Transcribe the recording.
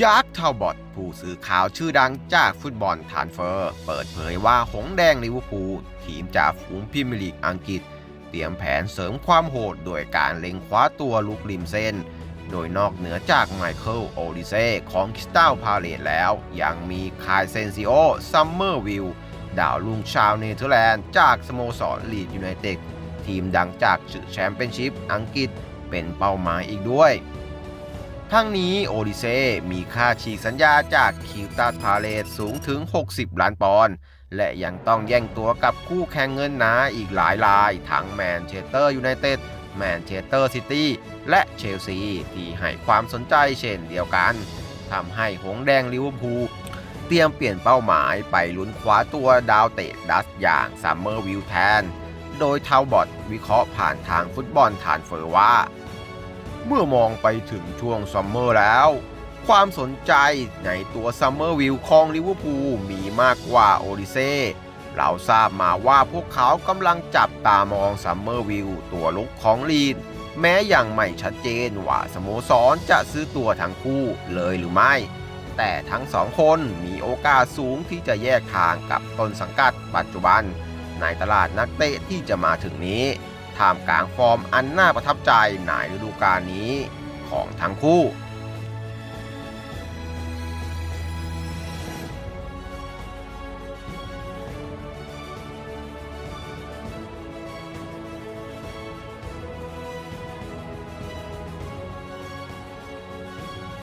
ยักษ์ทาวบอตผู้สื่อข่าวชื่อดังจากฟุตบอลทานเฟอร์ เปิดเผยว่าหงแดงลิเวอร์พูลทีมจากฝูงพรีเมลีกอังกฤษ เตรียมแผนเสริมความโหดโดยการเล็งคว้าตัวลูกริมเส้น โดยนอกเหนือจากไมเคิลโอดิเซ่ของคริสตัลพาเลตแล้ว ยังมีคายเซนซิโอซัมเมอร์วิลดาวลุงชาวเนเธอร์แลนด์จากสโมสรลีดยูไนเต็ดทีมดังจากศึกแชมเปี้ยนชิพอังกฤษเป็นเป้าหมายอีกด้วย ทั้งนี้โอดิเซ่มีค่าฉีกสัญญาจากคิวตัสพาเลตสูงถึง 60 ล้านปอนด์และยังต้องแย่งตัวกับคู่แข่งเงินหนาอีกหลายราย ทั้งแมนเชสเตอร์ยูไนเต็ดแมนเชสเตอร์ซิตี้และเชลซี ที่ให้ความสนใจเช่นเดียวกันทำให้หงแดงลิเวอร์พูลเตรียมเปลี่ยนเป้าหมายไปลุ้นคว้าตัวดาวเตะดัสอย่างซัมเมอร์วิลแทน โดยทาวบอตวิเคราะห์ผ่านทางฟุตบอลฐานเฟอร์ว่า เมื่อมองไปถึงช่วงซัมเมอร์แล้ว ความสนใจในตัวซัมเมอร์วิลของลิเวอร์พูลมีมากกว่าโอดิเซ่เราทราบมาว่าพวกเขากำลังจับตามองซัมเมอร์วิลตัวลุกของลีดแม้ยังไม่ชัดเจนว่าสโมสรจะซื้อตัวทั้งคู่เลยหรือไม่ แต่ทั้งสองคนมีโอกาสสูงที่จะแยกทางกับต้นสังกัดปัจจุบัน ในตลาดนักเตะที่จะมาถึงนี้ ท่ามกลางฟอร์มอันน่าประทับใจในฤดูกาลนี้ของทั้งคู่